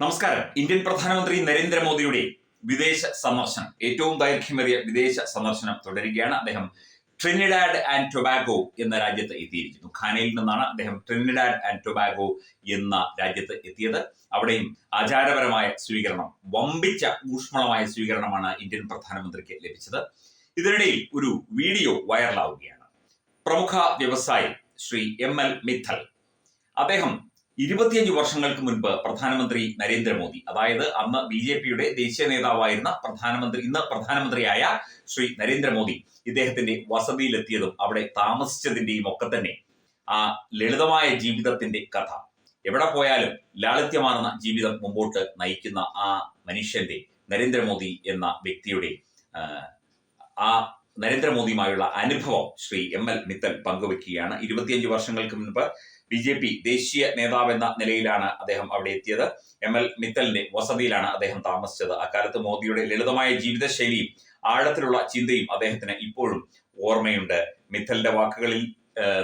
നമസ്കാരം. ഇന്ത്യൻ പ്രധാനമന്ത്രി നരേന്ദ്രമോദിയുടെ വിദേശ സന്ദർശനം. ഏറ്റവും ദൈർഘ്യമേറിയ വിദേശ സന്ദർശനം തുടരുകയാണ്. അദ്ദേഹം ട്രിനിഡാഡ് ആൻഡ് ടൊബാഗോ എന്ന രാജ്യത്ത് എത്തിയിരിക്കുന്നു. ഖാനയിൽ നിന്നാണ് അദ്ദേഹം ട്രിനിഡാഡ് ആൻഡ് ടൊബാഗോ എന്ന രാജ്യത്ത് എത്തിയത്. അവിടെയും ആചാരപരമായ സ്വീകരണം വമ്പിച്ച ഊഷ്മളമായ സ്വീകരണമാണ് ഇന്ത്യൻ പ്രധാനമന്ത്രിക്ക് ലഭിച്ചത്. ഇതിനിടയിൽ ഒരു വീഡിയോ വൈറലാവുകയാണ്. പ്രമുഖ വ്യവസായി ശ്രീ എം എൽ മിത്തൽ. അദ്ദേഹം ഇരുപത്തിയഞ്ച് വർഷങ്ങൾക്ക് മുൻപ് പ്രധാനമന്ത്രി നരേന്ദ്രമോദി അതായത് അന്ന് ബി ജെ പിയുടെ ദേശീയ നേതാവായിരുന്ന പ്രധാനമന്ത്രി ഇന്ന് പ്രധാനമന്ത്രിയായ ശ്രീ നരേന്ദ്രമോദി ഇദ്ദേഹത്തിന്റെ വസതിയിലെത്തിയതും അവിടെ താമസിച്ചതിന്റെയും ഒക്കെ തന്നെ ആ ലളിതമായ ജീവിതത്തിന്റെ കഥ. എവിടെ പോയാലും ലാളിത്യമാർന്ന ജീവിതം മുമ്പോട്ട് നയിക്കുന്ന ആ മനുഷ്യന്റെ നരേന്ദ്രമോദി എന്ന വ്യക്തിയുടെ ആ, നരേന്ദ്രമോദിയുമായുള്ള അനുഭവം ശ്രീ എം എൽ മിത്തൽ പങ്കുവെക്കുകയാണ്. ഇരുപത്തിയഞ്ച് വർഷങ്ങൾക്ക് മുൻപ് ബി ജെ പി ദേശീയ നേതാവ് എന്ന നിലയിലാണ് അദ്ദേഹം അവിടെ എത്തിയത്. എം എൽ മിത്തലിന്റെ വസതിയിലാണ് അദ്ദേഹം താമസിച്ചത്. അക്കാലത്ത് മോദിയുടെ ലളിതമായ ജീവിതശൈലിയും ആഴത്തിലുള്ള ചിന്തയും അദ്ദേഹത്തിന് ഇപ്പോഴും ഓർമ്മയുണ്ട്. മിത്തലിന്റെ വാക്കുകളിൽ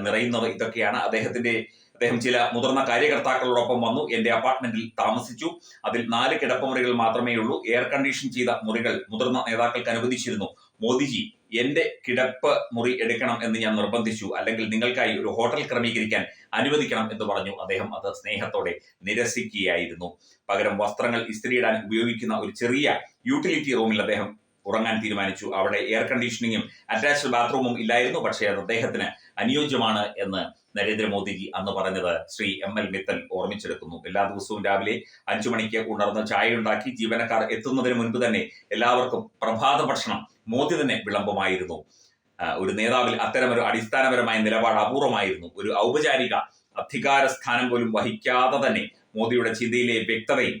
നിറയുന്നത് ഇതൊക്കെയാണ്. അദ്ദേഹത്തിന്റെ അദ്ദേഹം ചില മുതിർന്ന കാര്യകർത്താക്കളോടൊപ്പം വന്നു. എന്റെ അപ്പാർട്ട്മെന്റിൽ താമസിച്ചു. അതിൽ നാല് കിടപ്പുമുറികൾ മാത്രമേ ഉള്ളൂ എയർ കണ്ടീഷൻ ചെയ്ത മുറികൾ മുതിർന്ന നേതാക്കൾക്ക് അനുവദിച്ചിരുന്നു. മോദിജി എന്റെ കിടപ്പ് മുറി എടുക്കണം എന്ന് ഞാൻ നിർബന്ധിച്ചു. അല്ലെങ്കിൽ നിങ്ങൾക്കായി ഒരു ഹോട്ടൽ ക്രമീകരിക്കാൻ അനുവദിക്കണം എന്ന് പറഞ്ഞു അദ്ദേഹം അത് സ്നേഹത്തോടെ നിരസിക്കുകയായിരുന്നു. പകരം വസ്ത്രങ്ങൾ ഇസ്തിരിയിടാൻ ഉപയോഗിക്കുന്ന ഒരു ചെറിയ യൂട്ടിലിറ്റി റൂമിൽ അദ്ദേഹം ഉറങ്ങാൻ തീരുമാനിച്ചു. അവിടെ എയർ കണ്ടീഷനിങ്ങും അറ്റാച്ച്ഡ് ബാത്റൂമും ഇല്ലായിരുന്നു. പക്ഷേ അത് അദ്ദേഹത്തിന് അനുയോജ്യമാണ് എന്ന് നരേന്ദ്രമോദിജി അന്ന് പറഞ്ഞത് ശ്രീ എം എൽ മിത്തൽ ഓർമ്മിച്ചെടുക്കുന്നു. എല്ലാ ദിവസവും രാവിലെ അഞ്ചു മണിക്ക് ഉണർന്ന് ചായ ഉണ്ടാക്കി ജീവനക്കാർ എത്തുന്നതിന് മുൻപ് തന്നെ എല്ലാവർക്കും പ്രഭാത ഭക്ഷണം. മോദി തന്നെ വിളംബമായിരുന്നു ഒരു നേതാവിൽ അത്തരമൊരു അടിസ്ഥാനപരമായ നിലപാട് അപൂർവമായിരുന്നു. ഒരു ഔപചാരിക അധികാര സ്ഥാനം പോലും വഹിക്കാതെ തന്നെ മോദിയുടെ ചിന്തയിലെ വ്യക്തതയും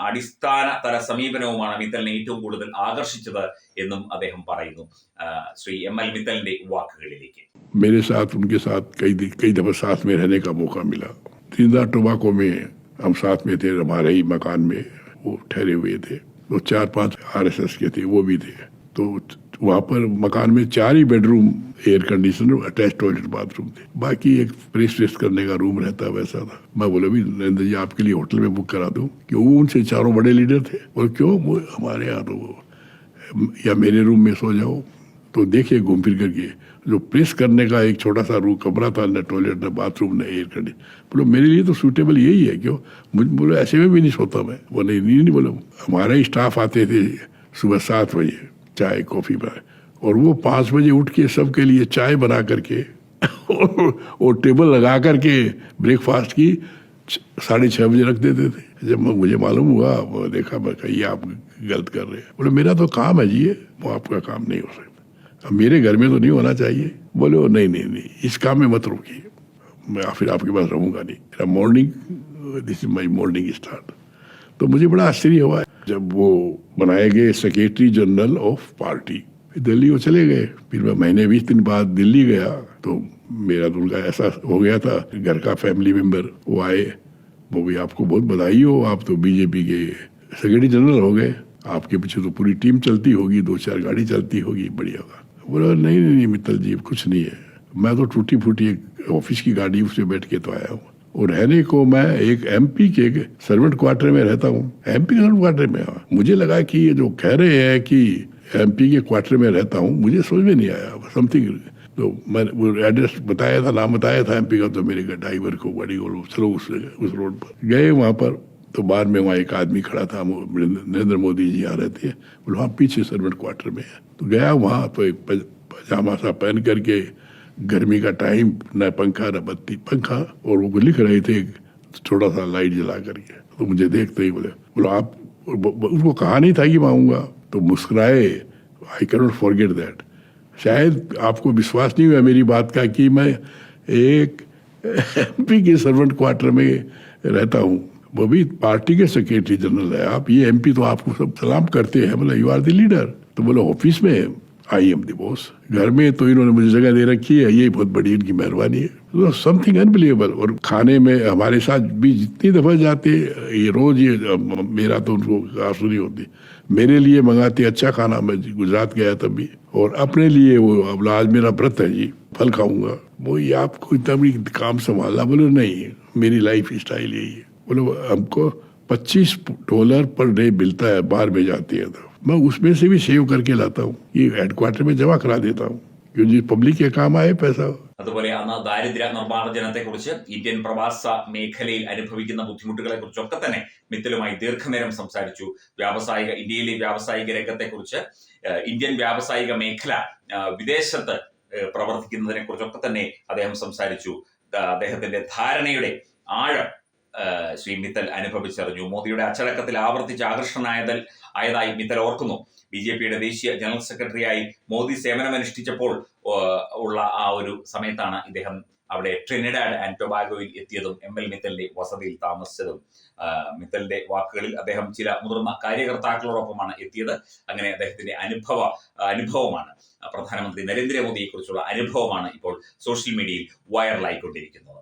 അടിസ്ഥാന തല സമീപനവുമാണ് മിത്തലിനെ ഏറ്റവും കൂടുതൽ ആകർഷിച്ചത് എന്നും അദ്ദേഹം പറയുന്നു ആ, ശ്രീ എം എൽ മിത്തലിന്റെ വാക്കുകളിലേക്ക് मेरे साथ उनके साथ कई दि- कई दफा साथ में रहने का मौका मिला त्रिदा टोबाको में हम साथ में थे हमारे ही मकान में वो ठहरे हुए थे तो चार पांच आरएसएस के थे वो भी थे तो वहाँ पर मकान में चार ही bedroom air conditioner attach toilet bathroom थे। बाकी एक प्रेस वेस्ट करने का रूम रहता वैसा था। मैं बोला भी नरेंद्र जी आपके लिए होटल में बुक करा दूँ। क्यों? उनसे चारों बड़े लीडर थे। और क्यों? वो हमारे यहाँ तो या मेरे रूम में सो जाओ। तो देखिए घूम फिर करके जो प्रेस करने का एक छोटा सा रूम कमरा था न टॉयलेट न बाथरूम न एयर कंडीशन बोलो मेरे लिए तो सूटेबल यही है क्यों? मुझे बोलो ऐसे में भी नहीं सोता मैं। वो नहीं नहीं, बोलो। हमारे स्टाफ आते थे सुबह सात बजे। चाय, कॉफ़ी बना और वो पाँच बजे उठ के सबके लिए चाय बना करके और टेबल लगा करके ब्रेकफास्ट की साढ़े छः बजे रख देते थे। जब मुझे मालूम हुआ, वो देखा, मैं कहा आप गलत कर रहे हैं। बोले, मेरा तो काम है जी वो आपका काम नहीं हो सकता। अब मेरे घर में तो नहीं होना चाहिए। बोले वो नहीं नहीं नहीं, इस काम में मत रोकिए। मैं फिर आपके पास रहूँगा नहीं। मेरा morning this is my morning start तो मुझे बड़ा आश्चर्य हुआ। जब वो बनाए गए secretary general of party Delhi वो चले गए। फिर मैं महीने बीस दिन बाद दिल्ली गया तो मेरा तो उनका ऐसा हो गया था। घर का फैमिली मेंबर वो आए, वो भी आपको बहुत बधाई हो, आप तो बीजेपी के सेक्रेटरी जनरल हो गए। आपके पीछे तो पूरी टीम चलती होगी दो चार गाड़ी चलती होगी, बढ़िया होगा बोला, नहीं नहीं नहीं, मित्तल जी, कुछ नहीं है। मैं तो टूटी फूटी एक ऑफ़िस की गाड़ी उसमें बैठ के तो आया हूँ। और रहने को मैं एक एमपी के सर्वेंट क्वार्टर में रहता हूँ। एमपी के सर्वेंट क्वार्टर में हाँ। मुझे लगा कि ये जो कह रहे हैं कि एमपी के क्वार्टर में रहता हूँ, मुझे समझ में नहीं आया। समथिंग तो मैं, वो एड्रेस बताया था, नाम बताया था एमपी का तो मेरे ड्राइवर को, गाड़ी को चलो उस उस रोड पर। गए वहाँ पर तो बाद में वहाँ एक आदमी खड़ा था नरेंद्र मोदी जी आ रहे थे वहाँ पीछे सर्वेंट क्वार्टर में है। तो गया वहाँ तो एक पजामा सा पहन करके गर्मी का टाइम न पंखा, न बत्ती। पंखा, और वो लिख रहे थे छोटा सा लाइट जला करके। तो मुझे देखते ही बोले, बोलो, आप उसको कहा नहीं था कि मैं आऊँगा। तो मुस्कुराए। आई कैनॉट फॉरगेट दैट शायद आपको विश्वास नहीं हुआ मेरी बात का कि मैं एक एमपी के सर्वेंट क्वार्टर में रहता हूँ। वो भी पार्टी के सेक्रेटरी जनरल है। आप ये एमपी तो आपको सब सलाम करते हैं। बोला यू आर द लीडर तो बोले ऑफ़िस में आई एम द बॉस घर में तो इन्होंने मुझे जगह दे रखी है ये बहुत बड़ी इनकी मेहरबानी है। समथिंग अनबिलीवेबल और खाने में हमारे साथ भी जितनी दफ़ा जाते, ये रोज ये मेरा तो उनको आँसू नहीं होती। मेरे लिए मंगाते अच्छा खाना मैं गुजरात गया तब भी। और अपने लिए वो अब आज मेरा व्रत है जी, फल खाऊँगा। वो ये आपको इतना भी काम संभालना, बोले नहीं, मेरी लाइफ स्टाइल यही है। बोले, हमको पच्चीस डॉलर पर डे मिलता है, बाहर में जाती है तो। मैं उसमें से भी सेव करके लाता हूँ ये हेडक्वार्टर में जमा करा देता हूँ क्योंकि पब्लिक के काम आए पैसा അതുപോലെ അന്ന് ദാരിദ്ര്യ നിർമ്മാർജ്ജനത്തെക്കുറിച്ച് ഇന്ത്യൻ പ്രവാസ മേഖലയിൽ അനുഭവിക്കുന്ന ബുദ്ധിമുട്ടുകളെ കുറിച്ചൊക്കെ തന്നെ മിത്തലുമായി ദീർഘനേരം സംസാരിച്ചു വ്യാവസായിക ഇന്ത്യയിലെ വ്യാവസായിക രംഗത്തെക്കുറിച്ച് ഏഹ്, ഇന്ത്യൻ വ്യാവസായിക മേഖല ആഹ്, വിദേശത്ത് ഏഹ്, പ്രവർത്തിക്കുന്നതിനെ കുറിച്ചൊക്കെ തന്നെ അദ്ദേഹം സംസാരിച്ചു ദാ- അദ്ദേഹത്തിന്റെ ധാരണയുടെ ആഴം ഏഹ്, ശ്രീ മിത്തൽ അനുഭവിച്ചറിഞ്ഞു. മോദിയുടെ അച്ചടക്കത്തിൽ ആവർത്തിച്ച് ആകർഷണനായതൽ ആയതായി മിത്തൽ ഓർക്കുന്നു. ബി ജെ പിയുടെ ദേശീയ ജനറൽ സെക്രട്ടറിയായി മോദി സേവനമനുഷ്ഠിച്ചപ്പോൾ ഉള്ള ആ ഒരു സമയത്താണ് ഇദ്ദേഹം അവിടെ ട്രിനിഡാഡ് ആൻഡ് ടൊബാഗോയിൽ എത്തിയതും എം എൽ മിത്തലിന്റെ വസതിയിൽ താമസിച്ചതും. മിത്തലിന്റെ വാക്കുകളിൽ അദ്ദേഹം ചില മുതിർന്ന കാര്യകർത്താക്കളോടൊപ്പമാണ് എത്തിയത്. അങ്ങനെ അദ്ദേഹത്തിന്റെ അനുഭവ അനുഭവമാണ് പ്രധാനമന്ത്രി നരേന്ദ്രമോദിയെ കുറിച്ചുള്ള അനുഭവമാണ് ഇപ്പോൾ സോഷ്യൽ മീഡിയയിൽ വൈറലായിക്കൊണ്ടിരിക്കുന്നത്.